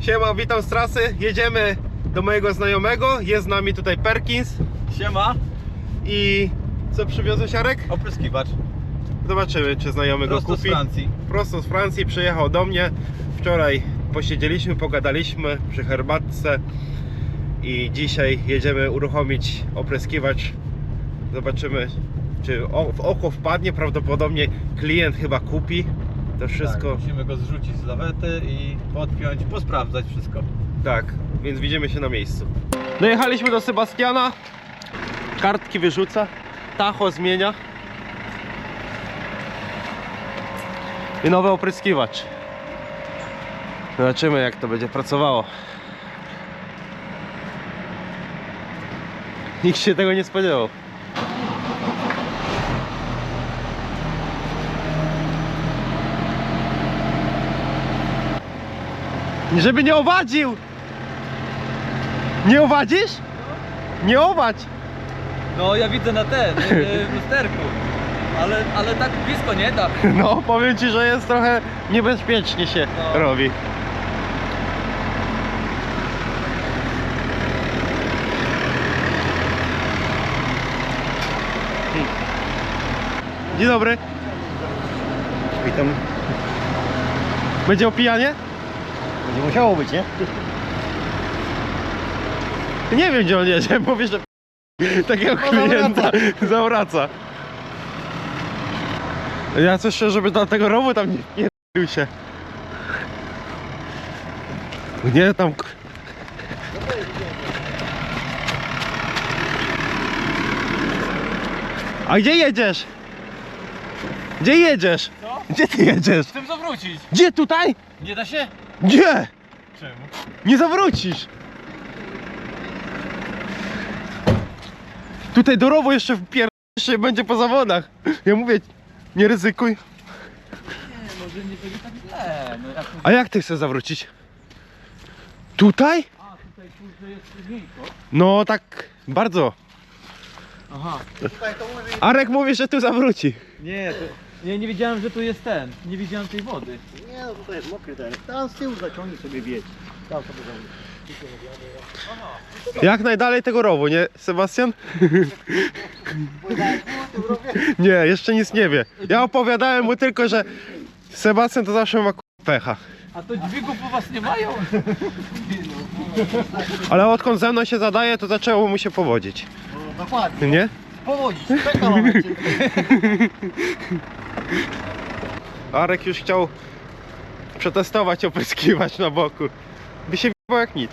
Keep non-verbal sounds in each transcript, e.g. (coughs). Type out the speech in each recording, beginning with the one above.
Siema, witam z trasy. Jedziemy do mojego znajomego. Jest z nami tutaj Perkins. Siema, I co przywiozłeś, Jarek? opryskiwacz. Zobaczymy, czy znajomy go Prosto z kupi. Francji. Prosto z Francji przyjechał do mnie. Wczoraj posiedzieliśmy, pogadaliśmy przy herbatce. I dzisiaj jedziemy uruchomić opryskiwacz. Zobaczymy, czy w oko wpadnie. Prawdopodobnie klient chyba kupi to wszystko. Tak, musimy go zrzucić z lawety i podpiąć, posprawdzać wszystko. Tak, więc widzimy się na miejscu. Dojechaliśmy do Sebastiana. Kartki wyrzuca. Tacho zmienia. I nowy opryskiwacz. Zobaczymy jak to będzie pracowało. Nikt się tego nie spodziewał. Żeby nie owadził! Nie owadzisz? Nie owadź! No ja widzę na ten, w lusterku. Ale, ale tak blisko nie da. (laughs) No, powiem ci, że jest trochę niebezpiecznie się No. robi. Dzień dobry. Witam. Będzie opijanie? Będzie musiało być, nie? Nie wiem gdzie on jedzie, (laughs) mówię, że (laughs) takiego klienta (laughs) zawraca. Ja coś szczerze, żeby do tego rowu tam nie robił się. Nie tam. A gdzie jedziesz? Gdzie jedziesz? Co? Gdzie ty jedziesz? Chcę zawrócić. Gdzie tutaj? Nie da się? Gdzie? Czemu? Nie zawrócisz! Tutaj do rowu jeszcze wpier... jeszcze będzie po zawodach. Ja mówię, nie ryzykuj. Nie, może nie będzie tak źle. No to... A jak ty chcesz zawrócić? Tutaj? A, tutaj kurde jest miękko. No tak bardzo. Aha. Arek mówi, że tu zawróci. Nie, to... Nie, nie wiedziałem, że tu jest ten. Nie widziałem tej wody. Nie, no tutaj jest mokry ten. Tam z tyłu zaciągnij sobie wiedź. Tam sobie zaciągnij. Jak najdalej tego rowu, nie Sebastian? (laughs) Nie, jeszcze nic nie wie. Ja opowiadałem mu tylko, że Sebastian to zawsze ma k- pecha. A to dźwigów u was nie mają? (laughs) Ale odkąd ze mną się zadaje, to zaczęło mu się powodzić. No dokładnie. Nie? Powodzić, czeka momencie. (laughs) Arek już chciał przetestować, opryskiwać na boku. By się w***ał jak nic.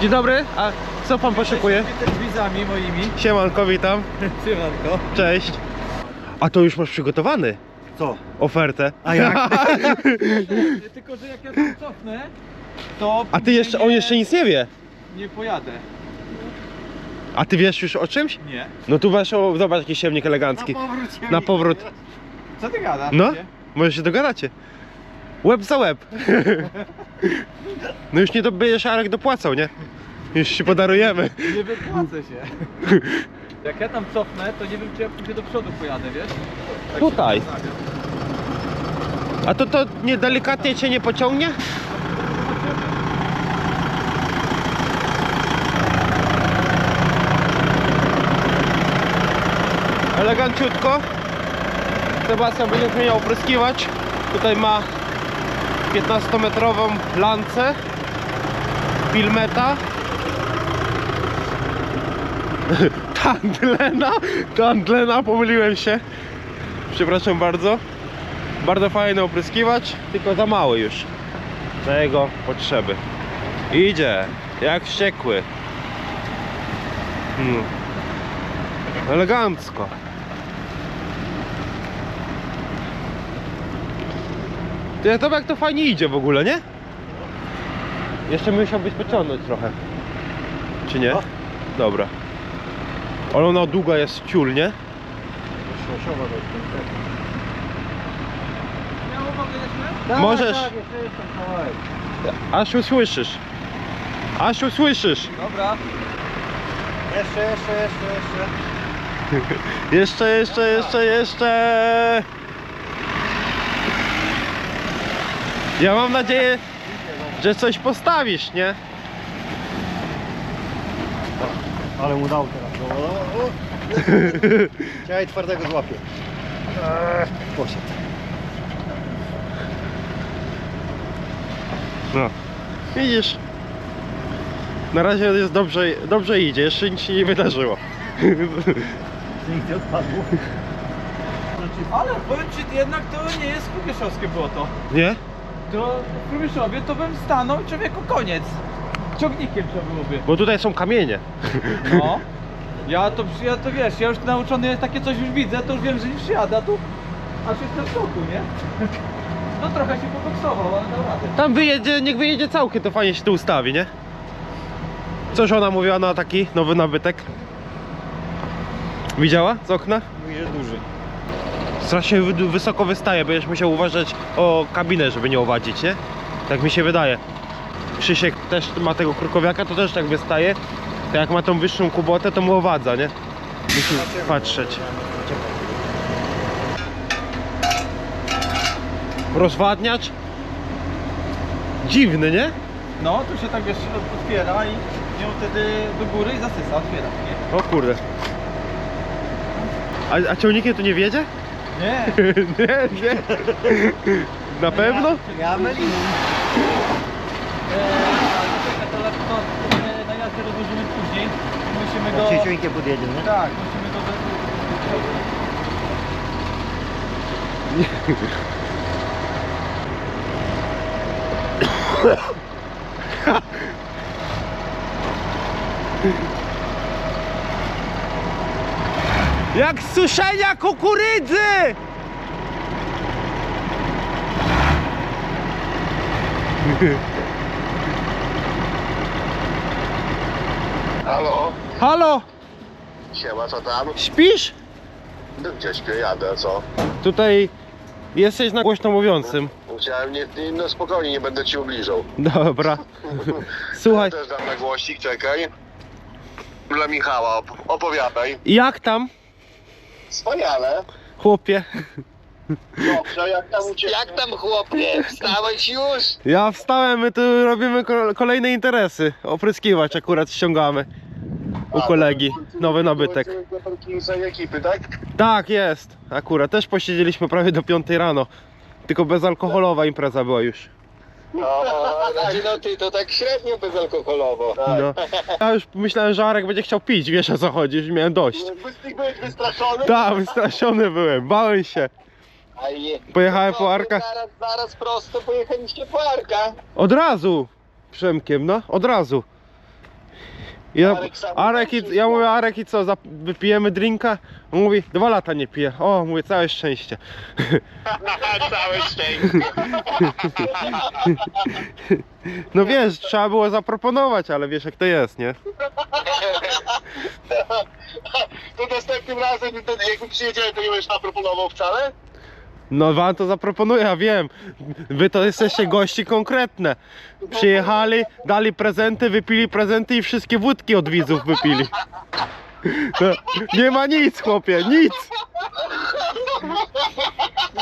Dzień dobry, a co pan poszukuje? Wizami moimi. Siemanko, witam. (laughs) Siemanko. Cześć. A to już masz przygotowany Co? ofertę. A jak? (laughs) Tylko, że jak ja tu cofnę, to... A ty jeszcze, on jeszcze nic nie wie. Nie pojadę. A ty wiesz już o czymś? Nie. No tu masz, o, zobacz jaki siemnik elegancki. powrót. Na powrót. Co ty gadasz? No, Nie? może się dogadacie. Łeb za łeb. (laughs) No już nie do, będziesz Arek dopłacał, nie? Już ci podarujemy. Nie wypłacę się. Jak ja tam cofnę, to nie wiem czy ja pójdę do przodu pojadę, wiesz? Tak Tutaj. się zastanawiam. A to to nie delikatnie cię nie pociągnie? Eleganciutko. Sebastian będzie zmieniał opryskiwacz. Tutaj ma 15-metrową lancę. Filmeta. (laughs) Tandlena. Tandlena, pomyliłem się. Przepraszam bardzo. Bardzo fajny opryskiwacz, tylko za mały już na jego potrzeby. Idzie, jak wściekły. Hmm. Elegancko. Ty, to jak to fajnie idzie w ogóle, nie? Jeszcze musiałbyś pociągnąć trochę. Czy nie? No. Dobra. Ale ona długa jest ciul, nie? Jeszcze? Tak, Możesz. Tak. Aż usłyszysz. Aż usłyszysz. Dobra. Jeszcze, jeszcze, jeszcze, jeszcze. (laughs) Jeszcze, jeszcze, jeszcze, jeszcze. Ja mam nadzieję, że coś postawisz, nie? Ale mu dał teraz. O, o, o. (laughs) Chciałem twardego złapię. Eee, Poszedł. No. Widzisz? Na razie jest dobrze, dobrze idzie, jeszcze nic się nie wydarzyło. Nie (laughs) odpadło. Ale powiem ci, jednak to nie jest Krumieszowskie błoto. Nie? To w Krumieszowie to bym stanął i człowieku koniec. Ciągnikiem trzeba byłoby. Bo tutaj są kamienie. No. (laughs) Ja to, ja to wiesz, ja już nauczony takie coś już widzę, to już wiem, że nie przyjadę, a tu aż jestem w szoku, nie? No trochę się poboksował, ale dał radę. Tam wyjedzie, niech wyjedzie całkiem, to fajnie się tu ustawi, nie? Coś ona mówiła na taki nowy nabytek? Widziała z okna? Mówi, że duży. Strasznie wy- wysoko wystaje, będziesz musiał uważać o kabinę, żeby nie owadzić, nie? Tak mi się wydaje. Krzysiek też ma tego krukowiaka, to też tak wystaje. To jak ma tą wyższą kubotę, to mu owadza, nie? Musimy patrzeć. Rozwadniacz? Dziwny, nie? No, tu się tak wiesz, otwiera i ją wtedy do góry i zasysa, otwiera. Nie? O kurde. A, a ciągnikiem to nie wiedzie? Nie. (laughs) nie, nie. Na pewno? Ja myliłem. Eee, e, na jazdę rozłożymy później. Musimy go... Jak się ciągnikiem podjedzie, nie? Tak, musimy go... do- (coughs) (coughs) Jak z suszenia kukurydzy! (laughs) Halo? Halo, Siema, co tam? śpisz? No, Gdzie śpię, jadę, co? Tutaj jesteś na głośno mówiącym. Chciałem, nie, nie- no spokojnie, nie będę ci ubliżał. Dobra. (laughs) Słuchaj, Ja też dam na głosik, czekaj. Dla Michała, op- opowiadaj. jak tam, Wspaniale. chłopie? Dobrze, jak tam u ciebie? Jak tam, chłopie? Wstałeś już? Ja wstałem, my tu robimy ko- kolejne interesy. Opryskiwacz akurat ściągamy u kolegi. Nowy nabytek. Ekipy, tak? Tak, jest. Akurat też posiedzieliśmy prawie do 5 rano. Tylko bezalkoholowa impreza była już. No, znaczy no ty to tak średnio bezalkoholowo. No. Ja już myślałem, że Arek będzie chciał pić, wiesz o co chodzi, już miałem dość. Ty byłeś wystraszony? Tak, wystraszony byłem, bałem się. A je- Pojechałem No, po Arka. Zaraz, zaraz prosto pojechaliście po Arka. Od razu! Przemkiem, no, od razu. Ja, Arek sam Arek i, ja mówię, Arek i co, zap- wypijemy drinka? On mówi, dwa lata nie piję. O, mówię, całe szczęście. (laughs) Całe szczęście. (laughs) No wiesz, trzeba było zaproponować, ale wiesz jak to jest, nie? (laughs) To następnym razem, to jak przyjedziemy, to nie będziesz naproponował wcale? No wam to zaproponuję, ja wiem. Wy to jesteście gości konkretne. Przyjechali, dali prezenty, wypili prezenty i wszystkie wódki od widzów wypili. No, nie ma nic, chłopie, nic.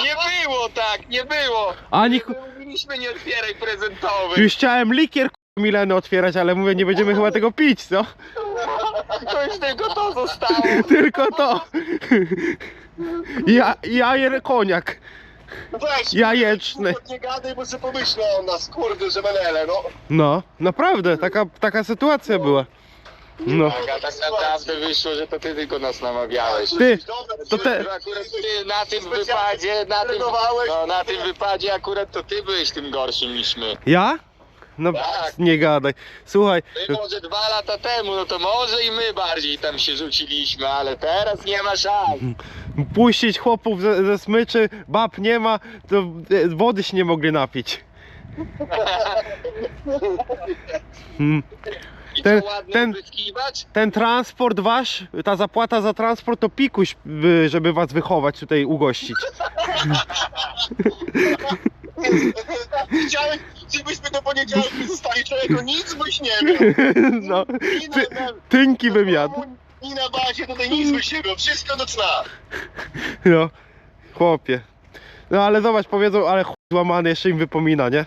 Nie było tak, nie było. Ani ku- Mówiliśmy nie otwieraj prezentowy. już chciałem likier Mileny otwierać, ale mówię, nie będziemy chyba tego pić, co? To już tylko to zostało. Tylko to. Ja, jajer koniak. Weź, Jajeczny. kurwa, Nie gadaj, bo sobie pomyślą o nas, kurde, że menele, no. No, naprawdę, taka, taka sytuacja była. No. Tak, a tak naprawdę wyszło, że to ty tylko nas namawiałeś. Ty, to te- Akurat ty na tym wypadzie, na tym, no, na tym wypadzie akurat to ty byłeś tym gorszym niż my. Ja? No, Tak. nie gadaj. Słuchaj, Ty może dwa lata temu, no to może i my bardziej tam się rzuciliśmy, ale teraz nie ma szans. puścić chłopów ze, ze smyczy, bab nie ma, to e, wody się nie mogli napić. (laughs) Hmm. I Ten- ładny ten-? Ten transport wasz, ta zapłata za transport to pikuś, by- żeby was wychować, tutaj ugościć. (laughs) (laughs) Chciałem, żebyśmy do poniedziałku zostali człowieku, nic byś nie miał. (laughs) No, ty, tynki bym jadł. I na bazie tutaj nic byś nie miał, wszystko do cna. (laughs) No, chłopie. No ale zobacz, powiedzą, ale chuj złamany jeszcze im wypomina, nie?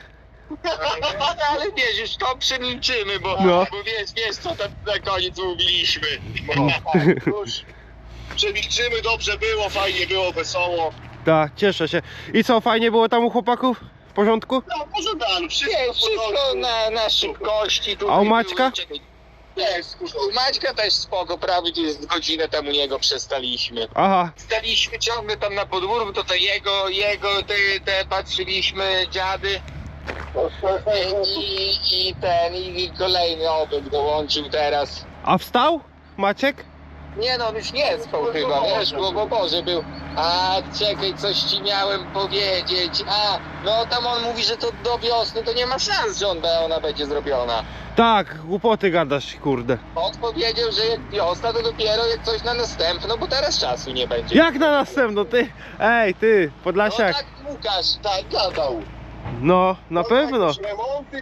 Ale wiesz, już to przemilczymy, bo, No. bo wiesz, wiesz co tam na koniec mówiliśmy. Już przemilczymy, dobrze było, fajnie było, wesoło. Tak, cieszę się. I co, fajnie było tam u chłopaków? W porządku? No, pożądano, wszystko wszystko na, na szybkości. tutaj A u było- Maćka? czekaj. Nie, u Maćka też spoko, prawie gdzieś godzinę temu niego przestaliśmy. Aha, Staliśmy ciągle tam na podwórku, to te jego, jego, te, te patrzyliśmy dziady. I, i ten, i kolejny obok dołączył teraz. a wstał Maciek? Nie no, on już nie spał chyba, wiesz, bo, bo Boże był. A czekaj, coś ci miałem powiedzieć. A, no tam on mówi, że to do wiosny to nie ma szans, że on, ona będzie zrobiona. Tak, głupoty gadasz, kurde. On powiedział, że jak wiosna to dopiero jak coś na następną, bo teraz czasu nie będzie. Jak na następno, ty? Ej, ty, No Podlasiak. tak Łukasz, Tak, gadał. No, na pewno. Jakieś remonty,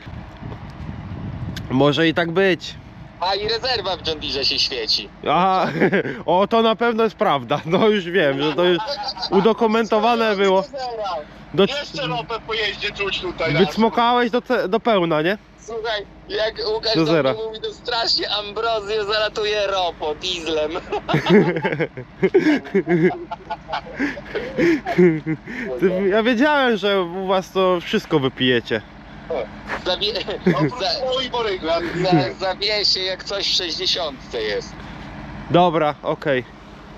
Może i tak być. A i rezerwa w John Deere się świeci. Aha, (laughs) o to na pewno jest prawda. No już wiem, że to już udokumentowane było. Do, Jeszcze ropę po jeździe czuć tutaj. raz. wycmokałeś do, ce- do pełna, nie? Słuchaj, jak Łukasz Do do zera. mnie mówi, to strasznie ambrozję zalatuje ropo, dieslem. (laughs) Ty, ja wiedziałem, że u was to wszystko wypijecie. Zawie... (laughs) Oprócz za... swój borygla. Za... Zawiesie jak coś w 60 jest. Dobra, okej.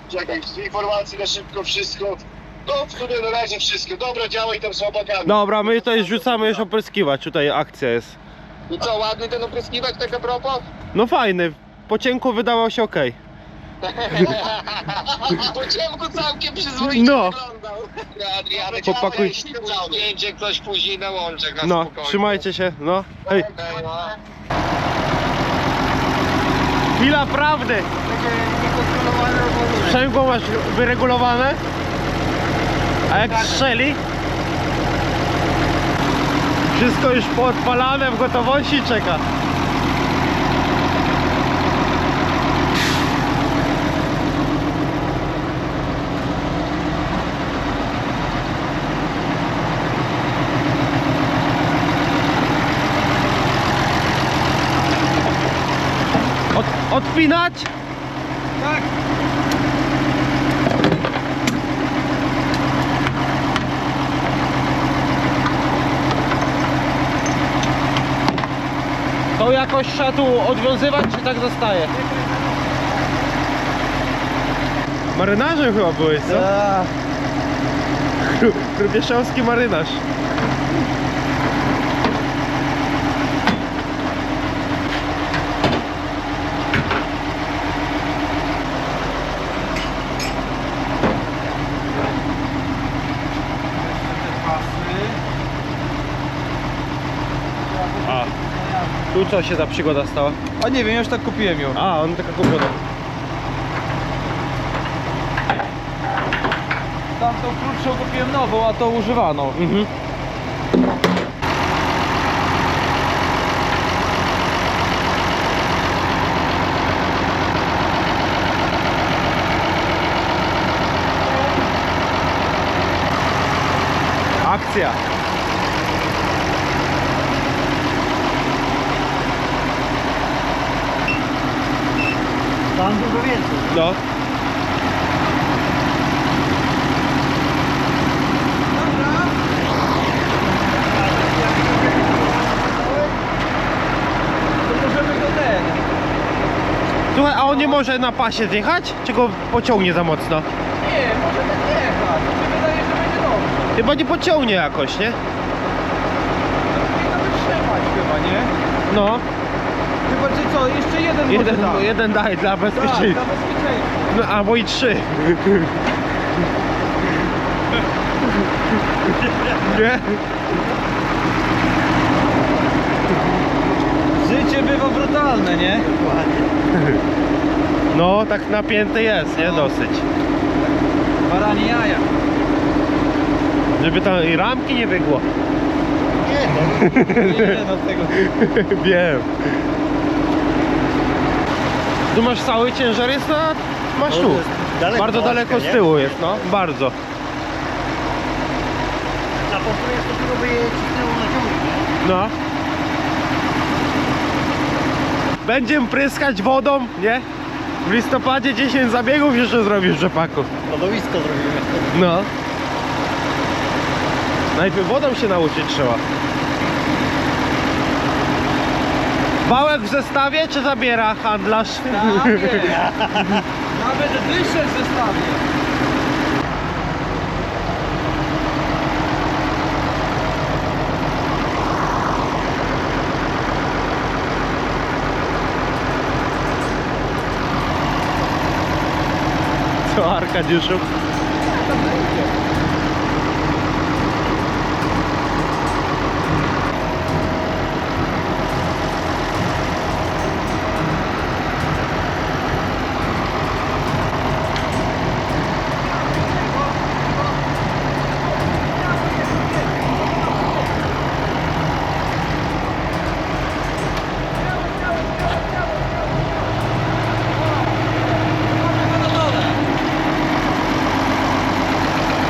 Czekaj, z informacji na szybko wszystko. No, w sumie na razie wszystko. Dobra, działaj tam z łapakami. Dobra, my tutaj rzucamy już opryskiwać, tutaj akcja jest. I co, ładny ten opryskiwacz tak a propos? No fajny, po cienku wydawał się okej. Po ciemku całkiem przyzwoicie No. wyglądał. No, Adrianek, zdjęcie ktoś później na łączek na No, spokojnie. trzymajcie się, no. Hej, no. chwila prawdy. Sprzęgło masz wyregulowane? A jak strzeli? Wszystko już poodpalane, w gotowości czeka. Odpinać? Tak. To jakoś trzeba tu odwiązywać, czy tak zostaje? Marynarzem chyba byłeś, co? Kru- Krupieszowski marynarz. A, tu co się ta przygoda stała? A nie wiem, ja już tak kupiłem ją. A, on taka kupiona. Tamtą krótszą kupiłem nową, a tą używaną. Mhm. Akcja. Tam dużo więcej. No. To możemy go ten. Słuchaj, a on nie może na pasie zjechać? Czy go pociągnie za mocno? Nie, może tak jechać. Mi się wydaje, że będzie dobrze. Chyba nie pociągnie jakoś, nie? Powinno wytrzymać chyba, nie? No. Że co, jeszcze jeden Jeden, może da. jeden daj dla Tak, bezpieczeństwa. dla bezpieczeństwa. No, albo i trzy. Nie? Życie bywa brutalne, nie? No, tak napięty jest, nie? Dosyć. Baranie jaja. Żeby tam i ramki nie wygło. (laughs) Nie no, tego. Wiem. Tu masz cały ciężar jest na... masz no, tu. Daleko, bardzo daleko z tyłu jest, no. Bardzo. Na pompu jest to próbuję na ciągnik. No. Będziemy pryskać wodą, nie? W listopadzie 10 zabiegów jeszcze zrobisz rzepaku. Lodowisko zrobimy. No. Najpierw wodą się nauczyć trzeba. Wałek w zestawie czy zabiera handlarz? Stawię. Nawet dyszę w zestawie. Co Arkadiuszu?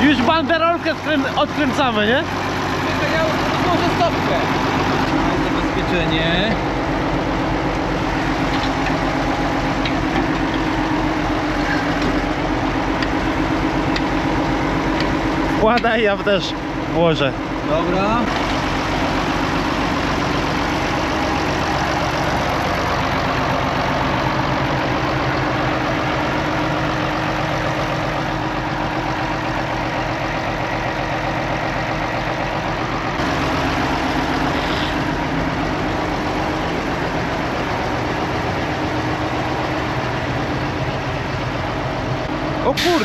Już banderolkę odkręcamy, nie? Ja może stopkę. Zabezpieczenie. Wkładaj, ja też włożę. Dobra.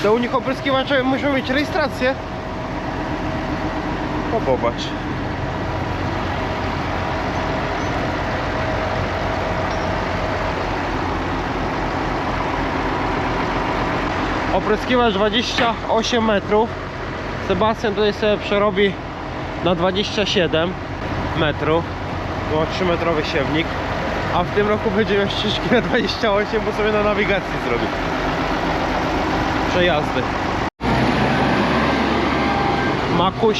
O kurde, u nich opryskiwacze muszą mieć rejestrację. O, popatrz. Opryskiwacz 28 metrów. Sebastian tutaj sobie przerobi na 27 metrów. Było 3 metrowy siewnik. A w tym roku będzie miał ścieżki na 28, bo sobie na nawigacji zrobi przejazdy. Makuś.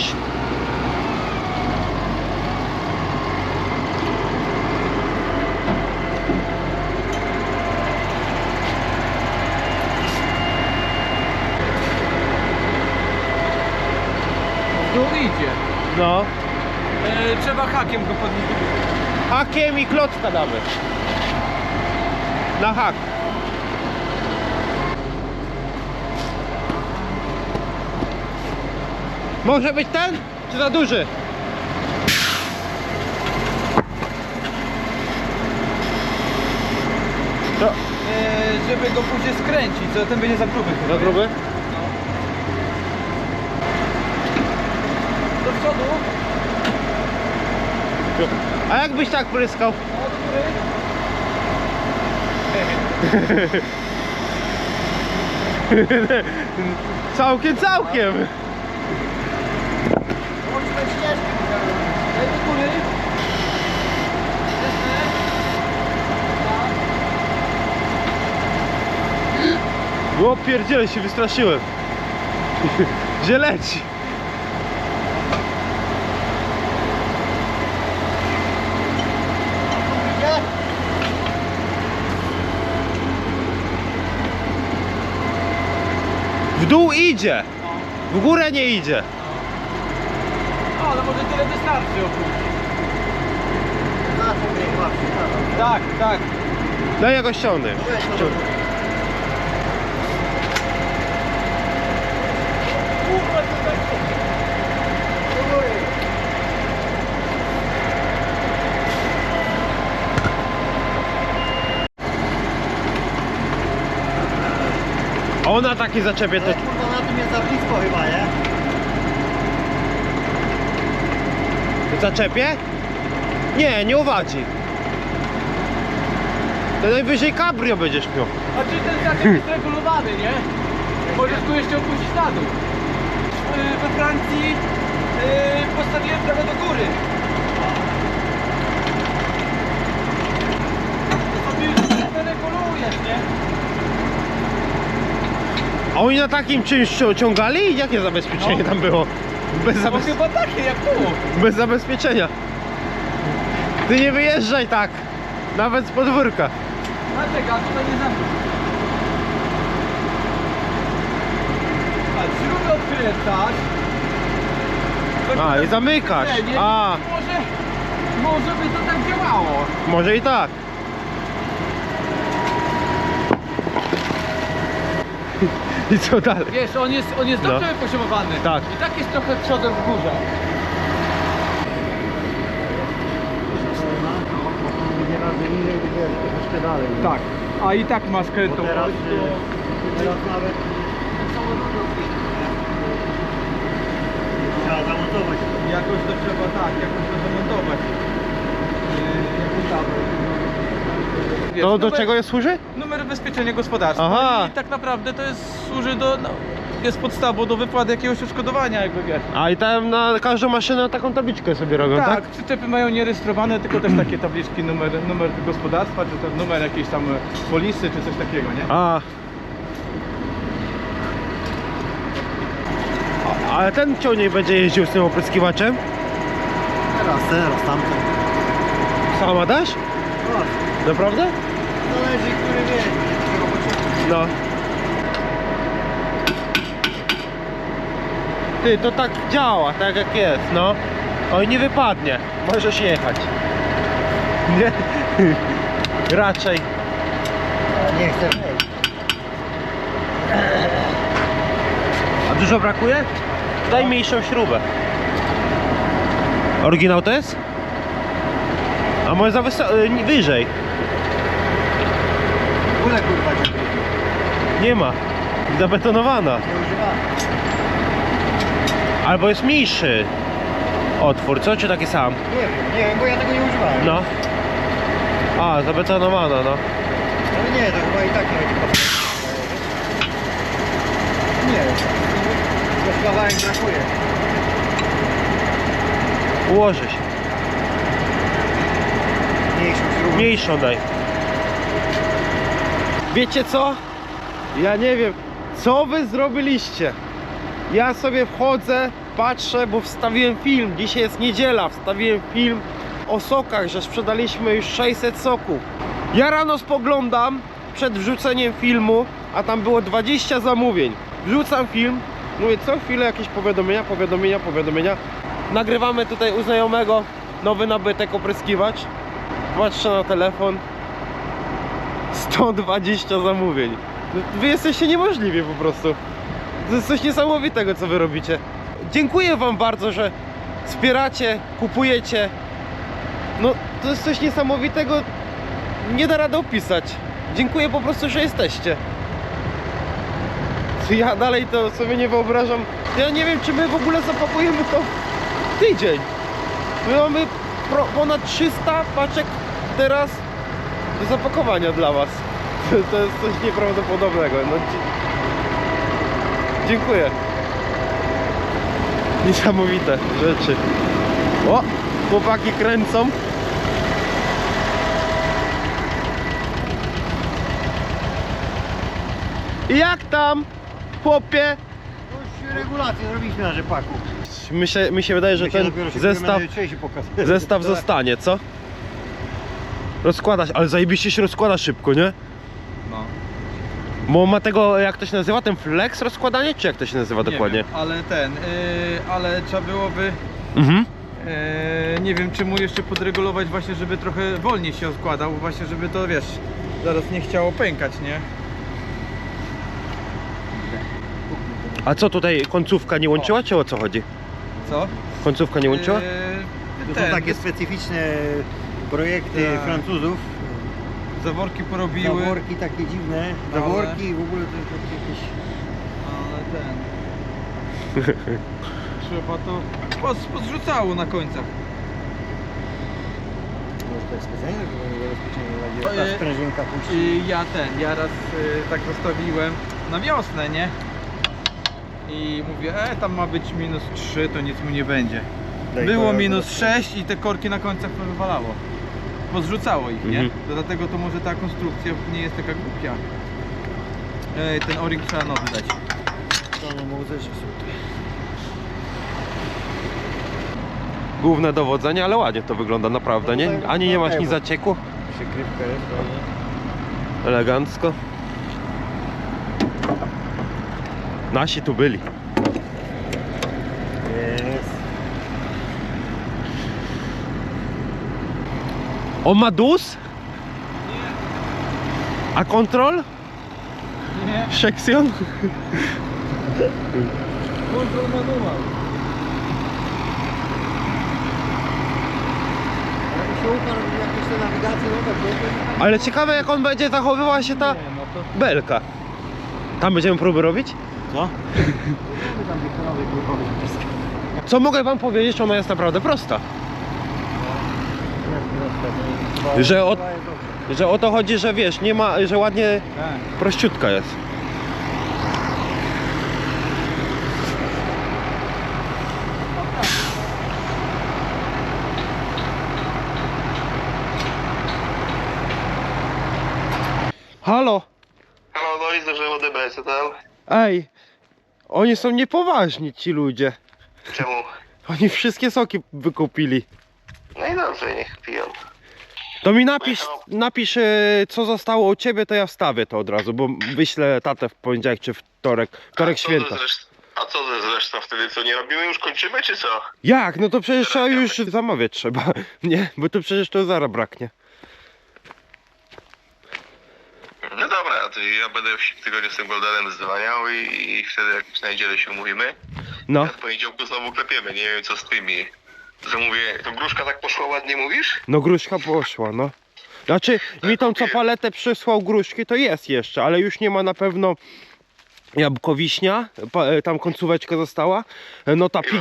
Tu idzie. No. E, trzeba hakiem go podnieść. Hakiem i klocka damy. Na hak. Może być ten? Czy za duży? To E, żeby go później skręcić, to ten będzie za gruby chyba. za gruby? Do przodu. A jakbyś tak pryskał? O, do góry. (laughs) Całkiem, całkiem. Łączne ścieżki. Daj do góry. Jasne. O pierdziele się wystraszyłem. (laughs) Gdzie leci? W dół idzie, w górę nie idzie. O, ale może tyle wystarczy przeszkadza. Tak, tak. Daj ściągnę. To Ściągnę. Ona taki zaczepie to... Kurwa na tym jest za blisko chyba, nie? Zaczepie? Nie, nie uwadzi. To najwyżej cabrio będziesz miał. A czy ten zakręt jest regulowany, nie? Możesz go jeszcze opuścić na dół. Yy, We Francji yy, postawiłem prawo do góry. To sobie już to regulujesz, nie? A oni na takim czymś cią- ciągali? Jakie zabezpieczenie tam było? Bez, No zabez... chyba takie jak tu. Bez zabezpieczenia. Ty nie wyjeżdżaj tak! Nawet z podwórka. Dlaczego? A tutaj nie zamknę. A śrubę odkręcasz. A, i zamykasz. Nie, nie, A, Może, może by to tak działało. może i tak. (laughs) I co dalej? Wiesz, on jest, on jest No. dobrze wypoziomowany. Tak. I tak jest trochę przodem w górze. Będzie razy inny, wiesz, troszeczkę dalej. nie? Tak. A i tak ma Bo skrętą. teraz, y, teraz nawet trzeba zamontować. Jakoś to trzeba tak, jakoś to zamontować. Yy, jakoś tam. Wiesz, To do numer- czego je służy? Numer ubezpieczenia gospodarstwa. Aha. I tak naprawdę to jest, służy do, no, jest podstawą do wypłaty jakiegoś odszkodowania, jakby wiesz. A i tam na każdą maszynę taką tabliczkę sobie robią, tak? Tak, przyczepy mają nierejestrowane, tylko też takie tabliczki, numer, numer gospodarstwa, czy to numer jakiejś tam polisy, czy coś takiego, nie? A. Ale ten ciągnik będzie jeździł z tym opryskiwaczem? Teraz ten, raz tamten. Sama dasz? No, Naprawdę? zależy, który wie. No. Ty, to tak działa, tak jak jest, no. Oj, nie wypadnie. Możesz jechać. Nie? (laughs) Raczej. Nie chcę wejść. A dużo brakuje? Daj mniejszą śrubę. Oryginał to jest? A może za wyso- y, wyżej? Kurwa, Nie ma. Zabetonowana. Albo jest mniejszy otwór, co? Czy taki sam? Nie wiem, nie wiem, bo ja tego nie używałem. No. A, zabetonowana, no. Ale nie, to chyba i tak nie będzie. Nie, to kawałek brakuje. Ułoży się. Mniejszą śrubę. Mniejszą daj. Wiecie co? Ja nie wiem, co wy zrobiliście. Ja sobie wchodzę, patrzę, bo wstawiłem film. Dzisiaj jest niedziela, wstawiłem film o sokach, że sprzedaliśmy już 600 soków. Ja rano spoglądam przed wrzuceniem filmu, a tam było 20 zamówień. Wrzucam film, mówię co chwilę jakieś powiadomienia, powiadomienia, powiadomienia. Nagrywamy tutaj u znajomego nowy nabytek opryskiwacz. Patrzę na telefon 120 zamówień. No, Wy jesteście niemożliwi po prostu. To jest coś niesamowitego co wy robicie. Dziękuję wam bardzo, że wspieracie, kupujecie. No to jest coś niesamowitego. Nie da rady opisać. Dziękuję po prostu, że jesteście. Ja dalej to sobie nie wyobrażam. Ja nie wiem czy my w ogóle zapakujemy to w tydzień. My mamy ponad 300 paczek teraz do zapakowania dla Was. (laughs) To, jest coś nieprawdopodobnego. No, dziękuję. Niesamowite rzeczy. O! Chłopaki kręcą. I Jak tam, chłopie? Już regulację zrobiliśmy na rzepaku. Mi się, mi się wydaje, że ten zestaw, zestaw (laughs) zostanie, co? Rozkładać, ale zajebiście się rozkłada szybko, nie? Bo ma tego, jak to się nazywa, ten flex rozkładanie, czy jak to się nazywa Nie dokładnie? Wiem, ale ten, yy, ale trzeba byłoby, Mhm. yy, nie wiem czy mu jeszcze podregulować właśnie, żeby trochę wolniej się odkładał, właśnie żeby to wiesz, zaraz nie chciało pękać, nie? A co tutaj, końcówka nie łączyła, czy o co chodzi? Co? Końcówka nie łączyła? Yy, To są takie specyficzne projekty Tak. Francuzów. Zaworki porobiły, Zaworki takie dziwne. Zaworki i w ogóle to jest jakieś... ale ten... (laughs) Trzeba to poz, pozrzucało na końcach. Może tak specjalnie to było zabezpieczenie na ta sprężynka. I ja ten, ja raz y, tak zostawiłem na wiosnę, nie? I mówię, e tam ma być minus 3, to nic mu nie będzie. Daj Było kolor, minus bo- 6 i te korki na końcach powywalało. Pozrzucało ich, nie? Mhm. To dlatego to może ta konstrukcja nie jest taka głupia. Ej, ten o-ring trzeba nowy dać. No, główne dowodzenie, ale ładnie to wygląda naprawdę, nie? Ani nie masz nic zacieku, Przykrywka jest fajnie. elegancko. Nasi tu byli. Jest. On ma dus? A kontrol? Nie, Sekcjon? kontrol manual. No tak, Ale ciekawe jak on będzie zachowywała się ta Nie, no belka. Tam będziemy próby robić? Co? Mamy tam wykonowy grupowy wszystko. Co mogę wam powiedzieć, ona jest naprawdę prosta. Że od- Że o to chodzi, że wiesz, nie ma, że ładnie Tak. prościutka jest. Halo, Halo, no i zdążyłem odebrać, co tam? ej, oni są niepoważni ci ludzie. Czemu? Oni wszystkie soki wykupili. No i dobrze, niech piją. To mi napisz, napisz e, co zostało u ciebie, to ja wstawię to od razu, bo wyślę tatę w poniedziałek czy wtorek, wtorek A co święta. zreszt- A co ze zresztą wtedy, co nie robimy? Już kończymy, czy co? Jak? No to przecież trzeba już zamawiać trzeba, (laughs) nie? Bo to przecież to zaraz braknie. No dobra, to ja będę w tygodniu z tym Goldenem dzwoniał i, i wtedy jak na niedzielę się umówimy. No, A w poniedziałku znowu klepiemy, nie wiem co z tymi. Zamówię, to gruszka tak poszła ładnie mówisz? no gruszka poszła, no. Znaczy, mi tą co paletę przysłał gruszki, to jest jeszcze, ale już nie ma na pewno jabłko wiśnia, pa, e, tam końcóweczka została. E, No ta pig,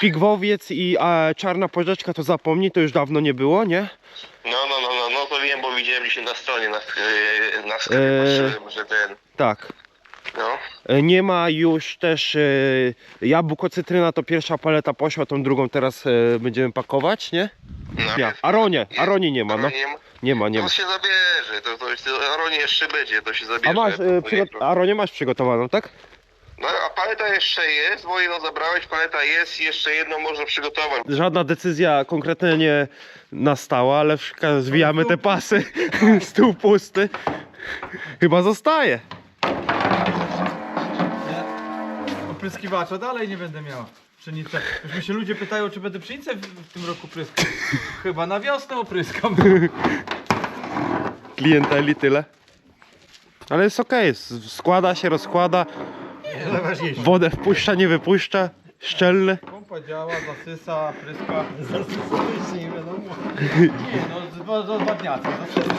pigwowiec i e, czarna porzeczka to zapomnij, to już dawno nie było, nie? No, no, no, no, no to wiem, bo widziałem dzisiaj na stronie, na, yy, na sklepie, Eee. że ten, Tak. No. E, Nie ma już też e, jabłko cytryna, to pierwsza paleta poszła, tą drugą teraz e, będziemy pakować, nie? no Ja. Aronie, Aronie nie ma, no. Nie ma. Nie ma. To się zabierze, to, to, to Aronie jeszcze będzie, to się zabierze. A masz, przygo- nie- Aronie masz przygotowaną, tak? No a paleta jeszcze jest, bo jedną zabrałeś, paleta jest i jeszcze jedną można przygotować. Żadna decyzja konkretnie nie nastała, ale zwijamy te pasy, (laughs) stół pusty. Chyba zostaje. Opryskiwacza dalej nie będę miał. Pszenicę. Już mi się ludzie pytają, czy będę pszenicę w, w tym roku pryskał. Chyba na wiosnę opryskam. Klienteli tyle. Ale jest okej, s- składa się, rozkłada, Najważniejsze. wodę wpuszcza, nie wypuszcza, szczelny. Pompa działa, zasysa, pryska. Zastosować nie wiadomo. Nie, no z, z rozwadniacza zasysa.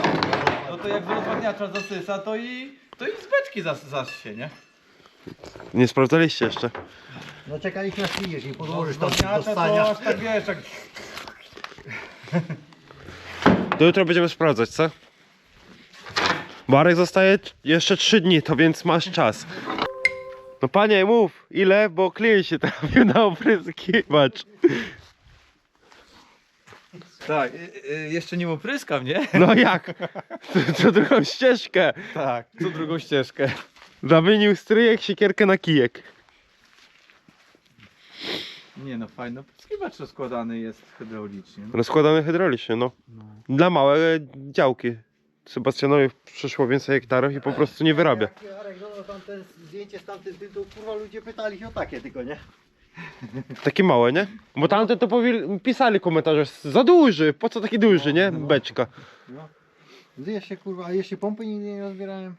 No to jak z rozwadniacza zasysa, to i, to i z beczki zas, zasie, nie? Nie sprawdzaliście jeszcze. No czekaliśmy aż przyjdziesz i No, podłożysz z tam do rozwadniacza to stania. aż tak wiesz, jak... Do jutro będziemy sprawdzać, co? Barek zostaje t- jeszcze 3 dni, to więc masz czas. No panie, mów, ile, bo klient się trafił na opryskiwacz. Tak, y, y, jeszcze nie opryskam, nie? No jak? Co drugą ścieżkę. Tak, co drugą ścieżkę. Zamienił stryjek, siekierkę na kijek. Nie no, fajno. Opryskiwacz rozkładany jest hydraulicznie. No. Rozkładany hydraulicznie, no. Dla małe działki. Sebastianowi przyszło więcej hektarów i po prostu nie wyrabia. Jak Jarek dodał tam te zdjęcie z tamtym tym, to kurwa ludzie pytali się o takie tylko, nie? Takie małe, nie? Bo tamte to powi- pisali komentarze, za duży, po co taki duży, nie? Beczka. No. Jeszcze kurwa, a jeszcze pompy nigdy nie rozbierałem.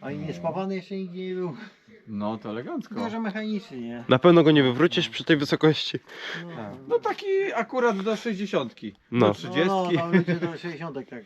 Ani nie spawany jeszcze nigdzie nie był. no to elegancko. Tylko, że mechaniczny, nie? Na pewno go nie wywrócisz przy tej wysokości. No, No taki akurat do 60. No. Do 30. No, no, tam ludzie do 60 tak